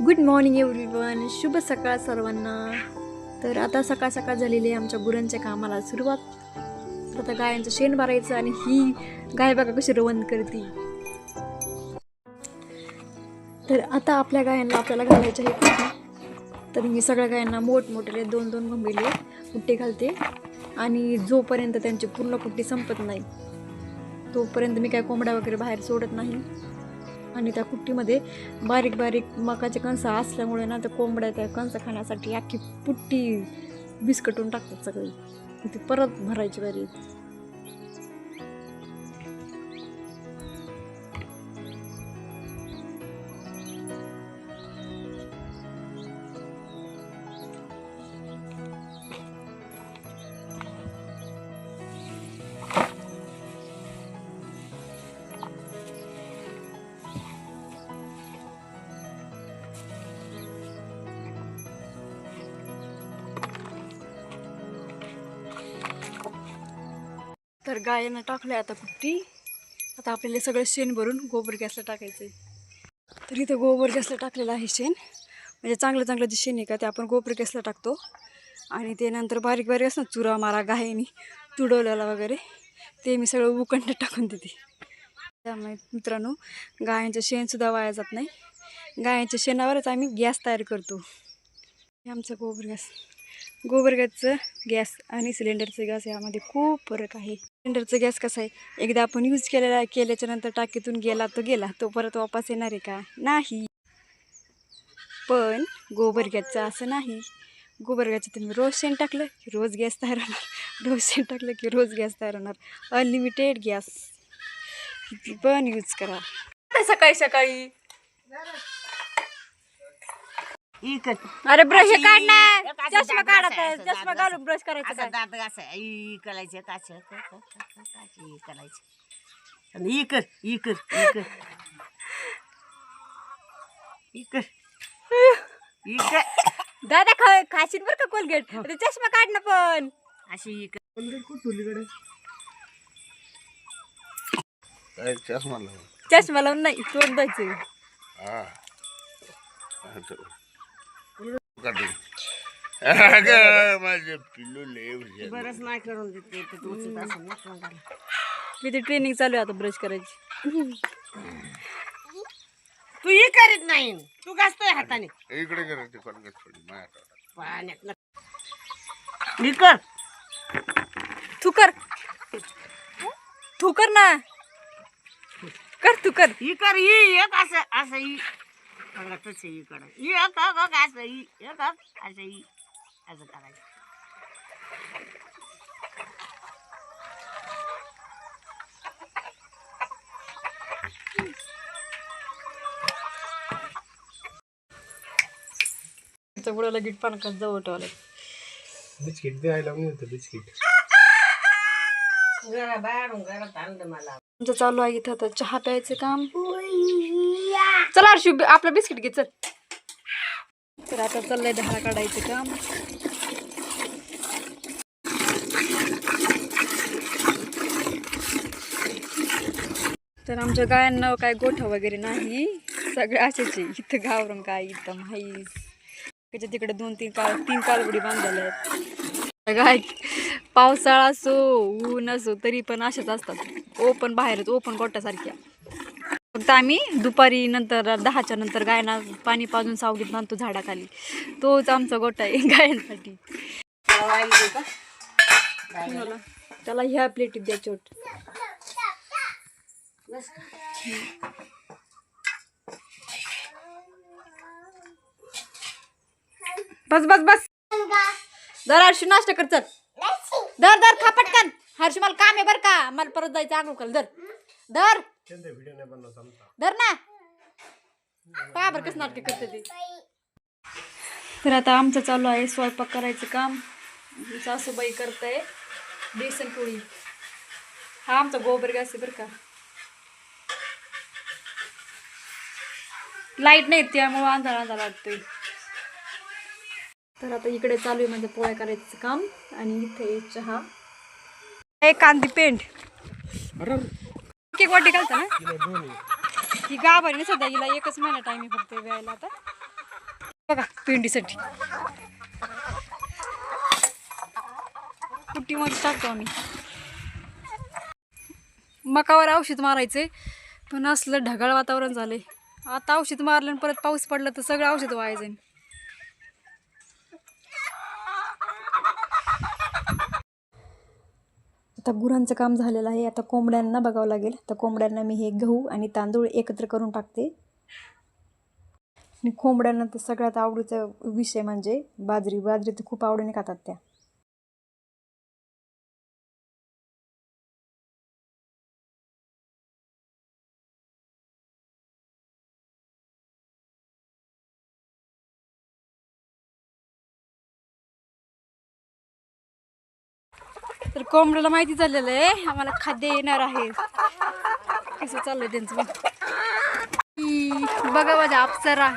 Good morning everyone शुभ सकाळ सर्वांना. तर आता सकाळ सकाळ झालेली आहे आमच्या गुरांच्या कामाला सुरुवात. तर आता गायांचं शेण भरायचं आणि ही गाय बघा कशी रवंद करते. तर आता आपल्या गायांना आपल्याला घालायचे आहे तर मी सगळ्या गायांना मोठमोठे दोन दोन घंबेले कुट्टे घालते. आणि जोपर्यंत त्यांची पूर्ण कुट्टी संपत नाही तोपर्यंत मी काय कोंबड्या वगैरे बाहेर सोडत नाही. आणि त्या कुट्टीमध्ये बारीक बारीक मकाचे कणसं असल्यामुळे ना त्या कोंबड्या त्या कणसं खाण्यासाठी अख्खी पुट्टी बिस्कटून टाकतात सगळी. ती परत भरायची बारी तर गायनं टाकलं आहे आता कुट्टी आता आपल्याला सगळं शेण भरून गोबर गॅसला टाकायचं आहे तर इथं गोबर गॅसला टाकलेलं आहे शेण. म्हणजे चांगलं चांगलं जे शेण आहे का ते आपण गोबर गॅसला टाकतो. आणि ते नंतर बारीक बारीक असं चुरा मारा गायनी तुडवलेला वगैरे ते मी सगळं उकंड टाकून देते. त्यामुळे मित्रांनो गायांचं शेणसुद्धा वाया जात नाही. गायांच्या शेणावरच आम्ही गॅस तयार करतो. हे आमचं गोबर गॅस. गोबर गॅसचं गॅस आणि सिलेंडरचं गॅस यामध्ये खूप फरक आहे. सिलेंडरचं गॅस कसं आहे? एकदा आपण यूज केलेला केल्याच्यानंतर टाकीतून गेला तो गेला तो परत वापस येणार आहे का? नाही. पण गोबर गॅसचं असं नाही. गोबर गॅसचं तुम्ही रोज शेण टाकलं की रोज गॅस तयार होणार. रोज शेण टाकलं की रोज गॅस तयार होणार. Unlimited gas. पण यूज करा. सकाळी सकाळी. अरे ब्रश काढ ना एक असं चष्मा दात काढत चष्मा दात घालून ब्रश करायचं असं काय? दात घास ई करायचं काच काची करायचं. आणि इकर इकर इकर इकर इकर दादा खा खाशील बरं का कोलगेट? ते चष्मा काढ ना पण. अशी इकर काय चष्मा लावून? चष्मा लावून नाही तोंड द्यायचं हा. अगं, माझे पिल्लू लय हुशार. बरंच नाही करून देते ते उचलत असं ना तोंडाला. मी ते ट्रेनिंग चालू आहे आता ब्रश करायची. तू ही करीत नाही. तू घासतोय हाताने. इकडे करायची कोण थोडी माझ्या. पाण्यात न- तू कर. तू कर ना. कर तू कर. इकर ही एक असं असं ही तसं ही करा. एक एक एक असं एक एक असं असं करायचं. बुडाला गिट पानकात जवळ ठेवलं बिस्किट द्यायला नाही होतं बिस्किट. जरा बाहेरून घरात आणलं मला. आमचं चालू आहे इथं आता चहा प्यायचं काम. चला आपलं बिस्किट घे चल. तर आता चाललंय दहा काढायचं काम. तर आमच्या गायांना काय गोठा वगैरे नाही. सगळे असेच इथं गावरंग काय इथं म्हैस. त्याच्या तिकडे दोन तीन काळ तीन कालगुडी बांधलेल्या आहेत. गाय पावसाळा असो ऊन असो तरी पण अशाच असतात. ओपन बाहेरच ओपन गोठ्यासारख्या फक्त आम्ही दुपारी नंतर दहाच्या नंतर गायना पाणी पाजून सावगीत बांधतो झाडाखाली. तोच आमचा गोटा आहे गायांसाठी त्याला ह्या प्लेटीत द्या चोट. बस बस बस. दर हर्षी नाश्ता कर चल. दर दर खा पटकन. मला काम आहे बरं का. मला परत जायचं आंघोळ कर दर. दर. व्हिडिओ नाही बनवत आमचा धर ना पहा बरं कसं नाटक करते ते तर आता आमचं चालू आहे स्वयंपाक करायचं काम सासूबाई करताय बेसन पोळी हा आमचा गोबर गॅस आहे बरं का लाइट नाही त्यामुळं अंधार अंधार वाटतोय तर आता इकडे चालू आहे म्हणजे पोळ्या करायचं काम आणि इथे चहा एक कांदी पेंट केक वाटी घालता ना? ही गाभारी सध्या हिला एकच महिना टाइम आहे फक्त व्यायला आता. बघा पेंडीसाठी. कुट्टीमध्ये टाकतो आम्ही. मकावर औषध मारायचे पण असलं ढगाळ वातावरण झालंय. आता औषध मारलं आणि परत पाऊस पडला तर सगळं औषध व्हायचं आता गुरांचं काम झालेलं आहे. आता कोंबड्यांना बघावं लागेल. तर कोंबड्यांना मी हे गहू आणि तांदूळ एकत्र करून टाकते. आणि कोंबड्यांना तर सगळ्यात आवडीचा विषय म्हणजे बाजरी. बाजरी तर खूप आवडीने खातात त्या. तर कोंबड्याला माहिती झालेलं आहे. आम्हाला खाद्य येणार आहे. कसं चाललंय त्यांचं? बघा माझ्या अप्सरा.